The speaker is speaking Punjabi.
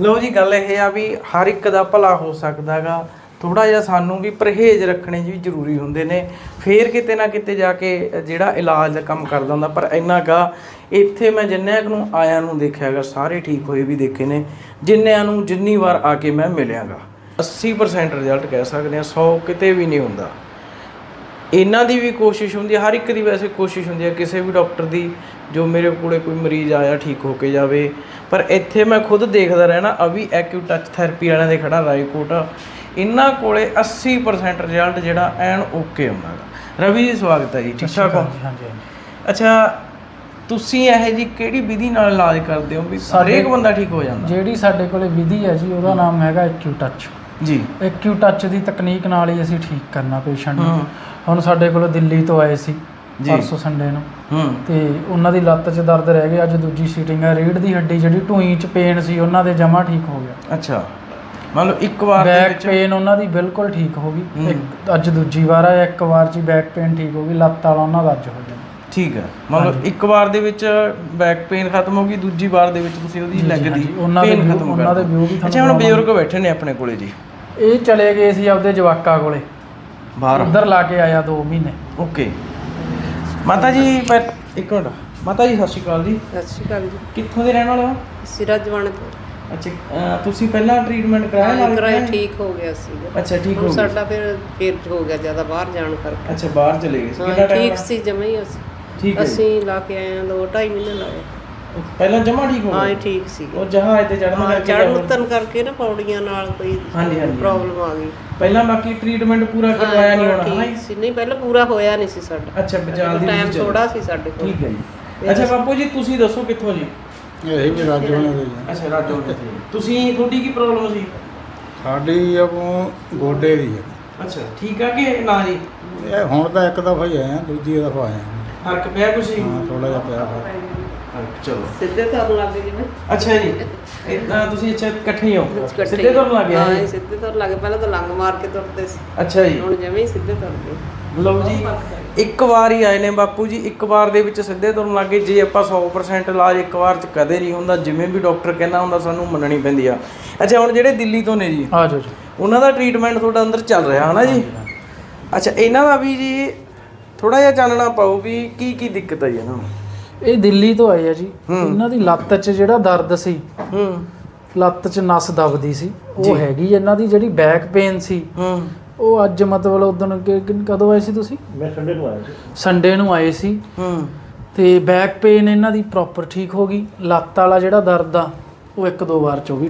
ਲਓ ਜੀ, ਗੱਲ ਇਹ ਆ ਵੀ ਹਰ ਇੱਕ ਦਾ ਭਲਾ ਹੋ ਸਕਦਾਗਾ ਥੋੜਾ ਜਿਹਾ ਸਾਨੂੰ ਵੀ ਪਰਹੇਜ਼ ਰੱਖਣੇ ਵੀ ਜ਼ਰੂਰੀ ਹੁੰਦੇ ਨੇ। ਫੇਰ ਕਿਤੇ ਨਾ ਕਿਤੇ ਜਾ ਕੇ ਜਿਹੜਾ ਇਲਾਜ ਦਾ ਕੰਮ ਕਰਦਾ ਹੁੰਦਾ, ਪਰ ਇੰਨਾ ਕਾ ਇੱਥੇ ਮੈਂ ਜਿੰਨਿਆਂ ਨੂੰ ਆਇਆਂ ਨੂੰ ਦੇਖਿਆਗਾ ਸਾਰੇ ਠੀਕ ਹੋਏ ਵੀ ਦੇਖੇ ਨੇ। ਜਿੰਨਿਆਂ ਨੂੰ ਜਿੰਨੀ ਵਾਰ ਆ ਕੇ ਮੈਂ ਮਿਲਿਆਗਾ 80% ਰਿਜ਼ਲਟ ਕਹਿ ਸਕਦੇ ਆ 100 ਕਿਤੇ ਵੀ ਨਹੀਂ ਹੁੰਦਾ। ਇਹਨਾਂ ਦੀ ਵੀ ਕੋਸ਼ਿਸ਼ ਹੁੰਦੀ ਹੈ ਹਰ ਇੱਕ ਦੀ ਵੈਸੇ ਕੋਸ਼ਿਸ਼ ਹੁੰਦੀ ਹੈ ਕਿਸੇ ਵੀ ਡਾਕਟਰ ਦੀ ਜੋ ਮੇਰੇ ਕੋਲੇ ਕੋਈ ਮਰੀਜ਼ ਆਇਆ ਠੀਕ ਹੋ ਕੇ ਜਾਵੇ। ਪਰ ਇੱਥੇ ਮੈਂ ਖੁਦ ਦੇਖਦਾ ਰਹਿਣਾ ਅਭੀ ਐਕਿਊ ਟੱਚ ਥੈਰੇਪੀ ਵਾਲਿਆਂ ਦੇ ਖੜਾ ਰਾਏਕੋਟ ਇਹਨਾਂ ਕੋਲੇ 80% ਰਿਜ਼ਲਟ ਜਿਹੜਾ ਐਨ ਓਕੇ ਹੁੰਦਾ ਗਾ। ਰਵੀ ਜੀ ਸਵਾਗਤ ਹੈ ਜੀ ਠੀਕ ਠਾਕ ਹੋ? ਹਾਂਜੀ ਹਾਂਜੀ ਅੱਛਾ ਤੁਸੀਂ ਇਹ ਜੀ ਕਿਹੜੀ ਵਿਧੀ ਨਾਲ ਇਲਾਜ ਕਰਦੇ ਹੋ ਵੀ ਹਰੇਕ ਬੰਦਾ ਠੀਕ ਹੋ ਜਾਂਦਾ? ਜਿਹੜੀ ਸਾਡੇ ਕੋਲੇ ਵਿਧੀ ਹੈ ਜੀ ਉਹਦਾ ਨਾਮ ਹੈਗਾ ਐਕਿਊ ਟੱਚ ਜੀ। ਐਕਿਊ ਟੱਚ ਦੀ ਤਕਨੀਕ ਨਾਲ ਹੀ ਅਸੀਂ ਠੀਕ ਕਰਨਾ ਪੇਸ਼ੈਂਟ ਨੂੰ। ਹੂੰ। ਹੁਣ ਸਾਡੇ ਕੋਲ ਦਿੱਲੀ ਤੋਂ ਆਏ ਸੀ ਜੀ। ਪਰਸੋਂ ਸੰਡੇ ਨੂੰ ਹੂੰ ਤੇ ਉਹਨਾਂ ਦੀ ਲੱਤ 'ਚ ਦਰਦ ਰਹਿ ਗਿਆ ਅੱਜ ਦੂਜੀ ਸੀਟਿੰਗ ਹੈ ਰੀੜ ਦੀ ਹੱਡੀ ਜਿਹੜੀ ਢੂਈ 'ਚ ਪੇਨ ਸੀ ਉਹਨਾਂ ਦੇ ਜਮਾ ਠੀਕ ਹੋ ਗਿਆ ਅੱਛਾ ਮੰਨ ਲਓ ਇੱਕ ਵਾਰ ਦੇ ਬੈਕ ਵਿੱਚ ਪੇਨ ਉਹਨਾਂ ਦੀ ਬਿਲਕੁਲ ਠੀਕ ਹੋ ਗਈ। ਇੱਕ- ਅੱਜ ਦੂਜੀ ਵਾਰ ਆ ਇੱਕ ਵਾਰ 'ਚ ਬੈਕ ਪੇਨ ਠੀਕ ਹੋ ਗਈ ਲੱਤ ਵਾਲਾ ਉਹਨਾਂ ਦਾ ਅੱਜ ਹੋ ਗਿਆ ਠੀਕ ਹੈ ਮੰਨ ਲਓ। ਇੱਕ ਵਾਰ ਦੇ ਵਿੱਚ ਬੈਕ ਪੇਨ ਖਤਮ ਹੋ ਗਈ ਦੂਜੀ ਵਾਰ ਦੇ ਵਿੱਚ ਤੁਸੀਂ ਉਹਦੀ ਜੀ, ਲੈਗ ਦੀ ਹਾਂਜੀ। ਉਹਨਾਂ ਦੇ pain view- ਖਤਮ ਉਹਨਾਂ ਕਰ view ਵੀ। ਤੁਹਾਨੂੰ ਅੱਛਾ ਹੁਣ। ਬਜ਼ੁਰਗ ਬੈਠੇ ਨੇ ਆਪਣੇ ਕੋਲੇ ਜੀ ਇਹ ਚਲੇ ਗਏ ਸੀ ਆਪਦੇ ਜਵਾਕਾਂ ਕੋਲੇ ਬਾਹਰ। ਉਧਰ ਲਾ ਕੇ ਆਇਆ 2 ਮਹੀਨੇ। ਓਕੇ। ਮਾਤਾ ਜੀ ਪਰ ਇੱਕ ਮਿੰਟ। ਮਾਤਾ ਜੀ ਸਤਿ ਸ਼੍ਰੀ ਅਕਾਲ ਜੀ। ਸਤਿ ਸ਼੍ਰੀ ਅਕਾਲ ਜੀ। ਕਿੱਥੋਂ ਦੇ ਰਹਿਣ ਵਾਲੇ ਹੋ? ਸਿਰਾ ਜਵਾਨ ਤੋਂ ਅੱਛਾ ਅਹ ਤੁਸੀਂ ਪਹਿਲਾਂ ਟ੍ਰੀਟਮੈਂਟ ਕਰਾਇਆ ਨਾਲ? ਕਰਾਇਆ ਠੀਕ ਹੋ ਗਿਆ ਸੀਗਾ ਅੱਛਾ ਠੀਕ ਹੋ ਹੁਣ ਗਿਆ। ਸਾਡਾ ਫਿਰ ਫਿਰ ਹੋ ਗਿਆ ਜ਼ਿਆਦਾ ਬਾਹਰ ਜਾਣ ਕਰਕੇ। ਅੱਛਾ ਬਾਹਰ ਚਲੇ ਗਏ ਸੀ। ਕਿੰਨਾ ਟਾਈਮ ਠੀਕ ਸੀ ਜਮਾ ਹੀ ਅਸੀਂ। ਠੀਕ ਹੈ ਜੀ। ਅਸੀਂ ਲਾ ਕੇ ਆਏ ਹਾਂ ਦੋ ਢਾਈ ਮਹੀਨੇ ਲਾਏ। ਪਹਿਲਾਂ ਜਮਾ ਠੀਕ ਹੋ ਹਾਂ ਗਏ ਇਹ ਠੀਕ ਸੀ ਉਹ ਜਹਾਜ਼ ਤੇ ਚੜਨ ਹਾਂ ਕਰਕੇ ਚੜ੍ਹਨ ਉਤਰਨ ਕਰਕੇ ਨਾ ਪੌੜੀਆਂ ਨਾਲ ਕੋਈ ਹਾਂਜੀ, ਹਾਂਜੀ। ਪ੍ਰੋਬਲਮ ਆ ਗਈ। ਪਹਿਲਾਂ ਬਾਕੀ ਟ੍ਰੀਟਮੈਂਟ ਪੂਰਾ ਕਰਵਾਇਆ ਨਹੀਂ ਹੋਣਾ ਹਾਂ ਠੀਕ ਸੀ। ਨਹੀਂ ਪਹਿਲਾਂ ਪੂਰਾ ਹੋਇਆ ਨਹੀਂ ਸੀ ਸਾਡਾ। ਅੱਛਾ ਬਚਾਲ ਦੀ ਟਾਈਮ ਥੋੜਾ ਸੀ ਸਾਡੇ ਕੋਲ। ਠੀਕ ਹੈ ਜੀ। ਅੱਛਾ ਬਾਪੂ ਜੀ ਤੁਸੀਂ ਦੱਸੋ ਕਿੱਥੋਂ ਜੀ? ਇਹ ਵੀ ਰਾਜੂ ਹੋਣੇ ਦੇ ਜੀ। ਅੱਛਾ ਰਾਜੋ ਤੁਸੀਂ ਤੁਹਾਡੀ ਕੀ ਪ੍ਰੋਬਲਮ ਸੀ? ਸਾਡੀ ਆਪੋ ਗੋਡੇ ਦੀ ਹੈ ਅੱਛਾ ਠੀਕ ਆ ਕਿ ਨਾ ਜੀ? ਇਹ ਹੁਣ ਤਾਂ ਇੱਕ ਦਫਾ ਹੀ ਆਇਆ ਦੂਜੀ ਦਫਾ ਆਇਆ ਫ਼ਰਕ ਪਿਆ ਕੁਛ ਜੀ? ਹਾਂ ਥੋੜਾ ਜਿਹਾ ਪਿਆ ਫ਼ਰਕ। ਫ਼ਰਕ ਚਲੋ। ਸਿੱਧੇ ਤੁਰਨ ਲੱਗ ਗਏ ਜਿਵੇਂ। ਅੱਛਾ ਜੀ। ਇਦਾਂ ਤੁਸੀਂ ਅੱਛਾ ਇਕੱਠੇ ਹੀ ਹੋ। ਇਕੱਠੇ ਸਿੱਧੇ ਤੁਰਨ ਲੱਗ ਹਾਂ ਗਏ ਇਹ ਸਿੱਧੇ ਤੁਰਨ ਲੱਗੇ ਪਹਿਲਾਂ ਤਾਂ ਲੰਗ ਮਾਰ ਕੇ ਤੁਰਦੇ ਸੀ। ਅੱਛਾ ਜੀ। ਹੁਣ ਜਿਵੇਂ ਹੀ ਸਿੱਧੇ ਤੁਰਦੇ ਲਓ ਜੀ ਇੱਕ ਵਾਰ ਹੀ ਆਏ ਨੇ ਬਾਪੂ ਜੀ ਇੱਕ ਵਾਰ ਦੇ ਵਿੱਚ ਸਿੱਧੇ ਤੁਰਨ ਲੱਗੇ ਜੇ ਆਪਾਂ 100% ਇਲਾਜ ਇੱਕ ਵਾਰ ਚ ਕਦੇ ਨਹੀਂ ਹੁੰਦਾ ਜਿਵੇਂ ਵੀ ਡਾਕਟਰ ਕਹਿੰਦਾ ਹੁੰਦਾ ਸਾਨੂੰ ਮੰਨਣੀ ਪੈਂਦੀ ਆ। ਅੱਛਾ ਹੁਣ ਜਿਹੜੇ ਦਿੱਲੀ ਤੋਂ ਨੇ ਜੀ ਆ ਜਾਓ ਜੀ। ਉਹਨਾਂ ਦਾ ਟ੍ਰੀਟਮੈਂਟ ਤੁਹਾਡਾ ਅੰਦਰ ਚੱਲ ਰਿਹਾ ਹਨਾ ਜੀ? ਅੱਛਾ ਇਹਨਾਂ ਦਾ ਵੀ ਜੀ ਥੋੜਾ ਜਿਹਾ ਜਾਣਨਾ ਪਾਓ ਵੀ ਕੀ ਕੀ ਦਿੱਕਤ ਆਈ ਇਹਨਾਂ ਨੂੰ? ਇਹ ਦਿੱਲੀ ਤੋਂ ਆਏ ਆ ਜੀ। ਇਹਨਾਂ ਦੀ ਲੱਤ 'ਚ ਜਿਹੜਾ ਦਰਦ ਸੀ ਹੂੰ। ਲੱਤ 'ਚ ਨਸ ਦਬਦੀ ਸੀ। ਉਹ ਹੈਗੀ ਇਹਨਾਂ ਦੀ ਜਿਹੜੀ ਬੈਕ ਪੇਨ ਸੀ। ਹੂੰ। ਉਹ ਅੱਜ ਮਤਲਬ ਉਦੋਂ ਕਦੋਂ ਆਏ ਸੀ ਤੁਸੀਂ? ਮੈਂ ਸੰਡੇ ਨੂੰ ਆਇਆ ਸੀ। ਸੰਡੇ ਨੂੰ ਆਏ ਸੀ। ਹੂੰ। ਤੇ ਬੈਕ ਪੇਨ ਇਹਨਾਂ ਦੀ ਪ੍ਰੋਪਰ ਠੀਕ ਹੋ ਗਈ। ਲੱਤ ਵਾਲਾ ਜਿਹੜਾ ਦਰਦ ਆ ਉਹ ਇੱਕ ਦੋ ਵਾਰ ਚ ਉਹ ਵੀ